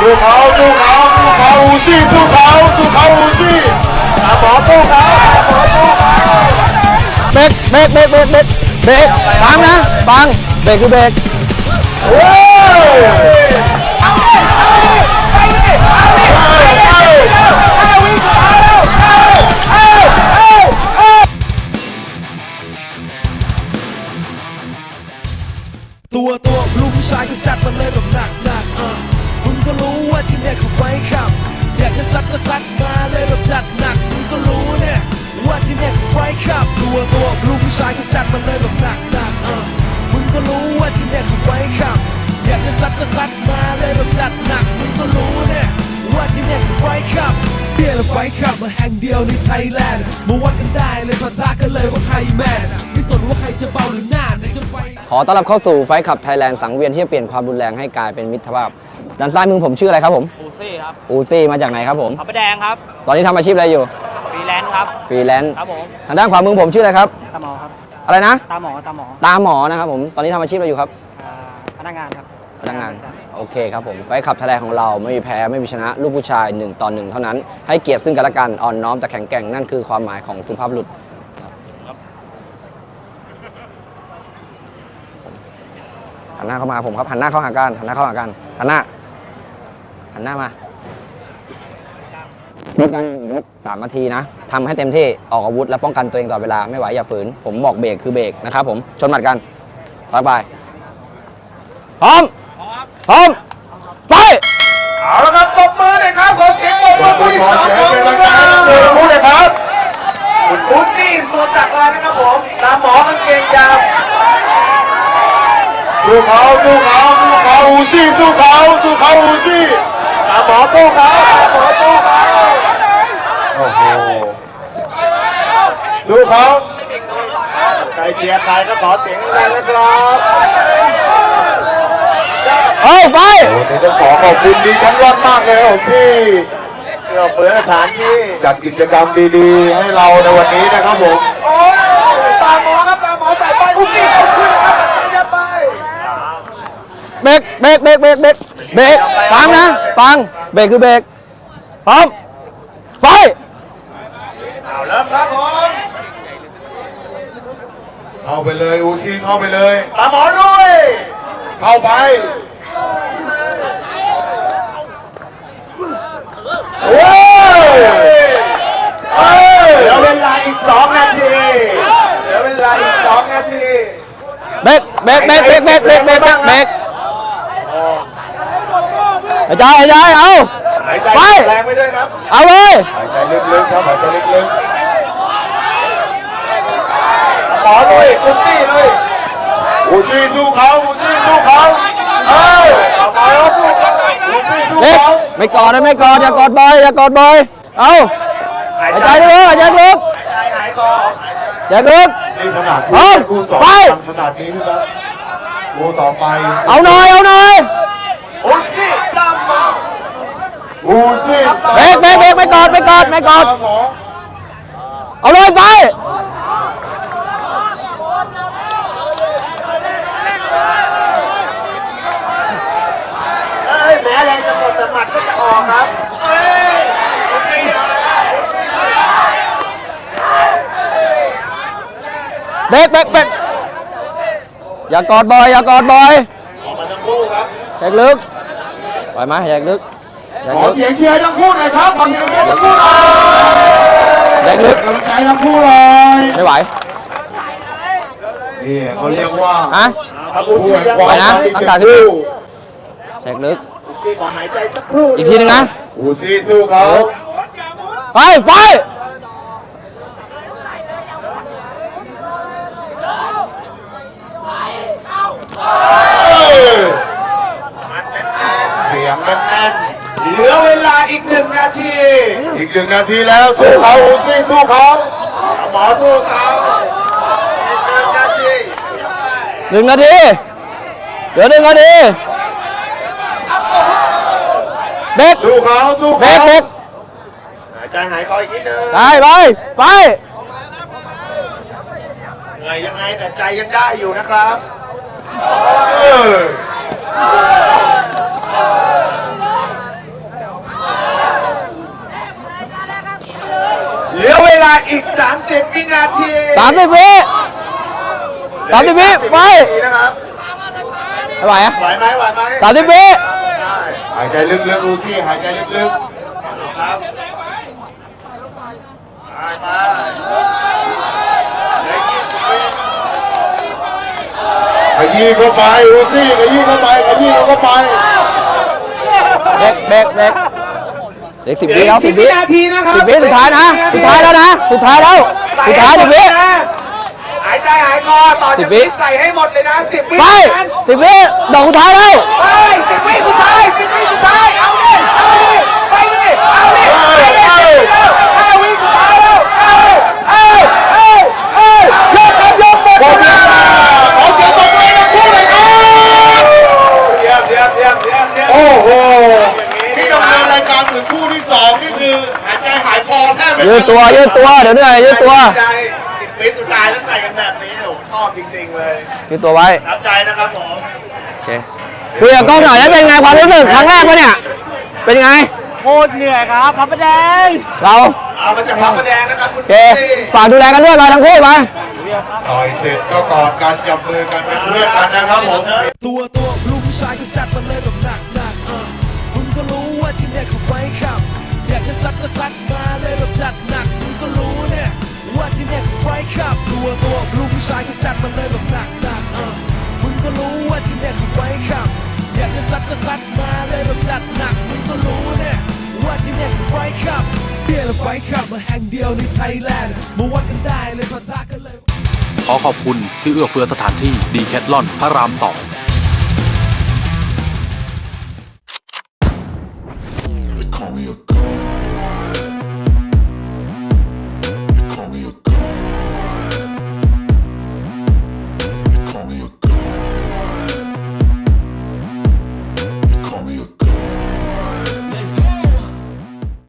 สู้เขาสู้เขาสู้เขาอูซี่สู้เขาสู้เขาอูซี่หาหมอสู้เขาหาหมอสู้เขาเบรกเบรกเบรกเบรกเบรกเบรกฟังนะฟังเบรกคือเบรกโอ้ยตัวตัวลูกผู้ชายก็จัดมันเลยแบบหนักหนักๆอะมึง ก็รู้ว่าที่เนี่ยคือไฟขับ อยากจะซัดก็ซัดมาเลยแบบจัดหนักมึงก็รู้เนี่ยว่าที่เนี่ยคือไฟขับตัวตัวลูกผู้ชายก็จัดมันเลยแบบหนักหนักๆอะมึงก็รู้ว่าที่เนี่ยคือไฟขับ อยากจะซัดก็ซัดมาเลยแบบจัดหนักมึงก็รู้เนี่ยว่าที่เนี่ยคือไฟขับเดียวและไฟขับมาแห่งเดียวในไทยแลนด์มาวัดกันได้เลยพะทะกันเลยว่าใครแมนไม่สนว่าใครจะเบาหรือหน้าในจนไฟขอต้อนรับเข้าสู่ไฟขับไทยแลนด์สังเวียนที่จะเปลี่ยนความรุนแรงให้กลายเป็นมิตรภาพ ด้านซ้ายมือผมชื่ออะไรครับผมอูซี่ครับอูซี่มาจากไหนครับผมพระประแดงครับ ตอนนี้ทำอาชีพอะไรอยู่ฟรีแลนซ์ครับฟรีแลนซ์ครับผมทางด้านขวามือผมชื่ออะไรครับตาหมอครับ อะไรนะ ตาหมอตาหมอตาหมอนะครับผมตอนนี้ทำอาชีพอะไรอยู่ครับอ่าพนักงานครับพนักงาน โอเคครับผม ไฟขับไทยแลนด์ของเราไม่มีแพ้ไม่มีชนะลูกผู้ชาย 1 ต่อ1เท่านั้น ให้เกียรติซึ่งกันและกันอ่อนน้อมแต่แข็งแกร่งนั่นคือความหมายของสุภาพบุรุษหันหน้าเข้ามาผมครับหันหน้าเข้าหากันหันหน้าเข้าหากันหันหน้า หันหน้ามายกกันยกสามนาทีนะทำให้เต็มที่ออกอาวุธและป้องกันตัวเองตลอดเวลาไม่ไหวอย่าฝืน ผมบอกเบรกคือเบรกนะครับผมชนหมัดกันถอยไปพร้อมพร้อมไฟเอาละครับตบมือหน่อยครับขอเสียงปรบมือผู้ที่สองของทางด้านเสือผู้เลยครับคุณอูซี่ตัวสักลายนะครับผมตามหมอกางเกงยาวสู้เขาสู้เขาสู้เขาอูซี่สู้เขาสู้เขาอูซี่ตาม หมอสู้เขาหมอสู้เขาโอ้โหสู้เขาใครเชียร์ใครก็ขอเสียงแรงนะครับเอาไฟโอ้นี่ต้องขอขอบคุณดีชั้นรอดมากเลยครับที่เพื่อเปิดสถานที่จัดกิจกรรมดีๆ ให้เราในวันนี้นะครับผม โอ้ยตาหมอครับตาหมอใส่ไปอุ้ย เบรกเบรกเบรกเบรกเบรกเบรกฟังนะ ฟัง เบรกคือเบรกพร้อม ไฟเอาเริ่มครับผมเข้าไปเลยอูซีเข้าไปเลยตามหมอด้วย เข้าไปโอ้ยเอ้ยเหลือเวลาอีสองนาทีเดี๋ยวเวลาอีกสองนาที เบรกเบรกเบรกเบรกเบรกเบรกเบรก หายใจหายใจเอาหายใจไปแรงไปด้วยครับ เอาเลยหายใจลึกๆครับหายใจลึกๆหมอด้วยอุซี่เลยอุซี่สู้เขาอุซี่สู้เขาเอ้ยหมอสู้เขาอุซี่สู้เบรกเขาไม่กอดนะไม่กอดอย่ากอดบอยอย่ากอดบอยเอาหายหายใจใจลึกหายใจลึกหายหายคออย่าลึกนี่ขนาดเอาคู่สองไปทำขนาดนี้นะครับคู่ต่อไป เอาหน่อยเอาหน่อย อุซี่ตามหมอ อุซี่เบรกเบรกเบรกไม่กอดไม่กอดไม่กอดตามหมอเอาเลยไฟเอ้ยแหมแรงจะหมดแต่หมัดก็จะออกครับเอ้ยอุซี่เอาเลยครับอุซี่เอาเลยครับเบรกเบรกเบรกอย่ากอดบอยอย่ากอดบอยออกมาทั้งคู่ครับแยกลึกปล่อยมาแยกลึกแยก ขอลึกเสียงเชียร์ทั้งคู่หน่อยครับขอเสียงเชียร์ทั้งคู่หน่อยแยกลึกกำลังใจทั้งคู่เลยไม่ไหวนี่เขาเรียกว่าฮะครับผู้เสียงไปนะตั้งการขึ้นแยกลึกซีขอหายใจสักครู่อีกทีหนึงนะอูซีสู้เขาไปไฟเสียงแน่นๆ เหลือเวลาอีกหนึ่งนาที อีกหนึ่งนาทีแล้วสู้เขาอูซีสู้เขาหมอสู้เขาอีกหนึ่งนาทีหนึ่งนาทีเหลือหนึ่งนาทีเบรกสู้เขาสู้เบรเขากเบรกหายใจหายคออีกนิดนึงได้ไปไปเหนื่อยยังไงแต่ใจยังได้อยู่นะครับเออ อีก 30 วินาทีสามสิบวิสามสิบวิไปนะครับไม่ไหวอะไหวไหมไหวไหมสามสิบวิได้หายใจลึกๆดูซี่หายใจลึกๆครับไปไปเหลือ20วิขยี้เข้าไปดูซี่ขยี้เข้าไปขยี้เข้าไปเบรกเบรกเบรก เหลือสิบวิแล้วสิบวินาทีนะครับสิบวิสุดท้ายนะ สุดท้ายแล้วนะ สุดท้ายแล้ว สุดท้ายสิบวิหายใจหายคอต่อสิจากบวินี้ใส่ให้หมดเลยนะสิบวิไปเท่านั้น สิบวิดอกสุดท้ายแล้ว ไปสิบวิสุดท้ายสิบวิสุดท้ายเอาดิเอาดิไปดิเอาดิไปดิห้าวิสุดท้ายแล้วเอาเอาเอาเอายกครับยกหมดเวลาขอเสียงปรบมือให้ทั้งคู่หน่อยครับเยี่ยมเยี่ยมเยี่ยมเยี่ยมเยี่ยมโอ้โหที่ดำเนินรายการถึงคู่ที่สองนี่คือหายใจหายคอแทบไม่ทัน ยืดตัวยืดตัวเดี๋ยวเหนื่อยยืดตัวใจสิบวิสุดท้ายแล้วใส่กันแบบนี้โอ้โหชอบจริงๆเลยยืดตัวไว้รับใจนะครับผมโอเคคุยกับกล้องหน่อยแล้วเป็นไงความรู้สึกครั้งแรกปะเนี่ยเป็นไงโคตรเหนื่อยครับพระประแดงเราเอามาจากพระประแดงนะครับคุณโอเคฝากดูแลกันด้วยมาทั้งคู่มาต่อยเสร็จก็กอดกันจับมือกันเป็นเพื่อนกันนะครับผมตัวตัวลูกผู้ชายก็จัดมาเลยแบบหนักหนักๆอะมึงก็รู้ว่าที่เนี่ยเขาไฟขับ อยากจะซัดก็ซัดมาเลยแบบจัดหนักมึงก็รู้เนี่ยว่าที่เนี่ยเขาไฟขับตัวตัวลูกผู้ชายก็จัดมาเลยแบบหนักหนักๆอะมึงก็รู้ว่าที่เนี่ยเขาไฟขับ อยากจะซัดก็ซัดมาเลยแบบจัดหนักมึงก็รู้เนี่ยว่าที่เนี่ยเขาไฟขับเดียวและไฟขับมาแห่งเดียวในไทยแลนด์มาวัดกันได้เลยพอท้ากันเลย ขอขอบคุณที่เอื้อเฟื้อสถานที่ดีแคทลอนพระรามสอง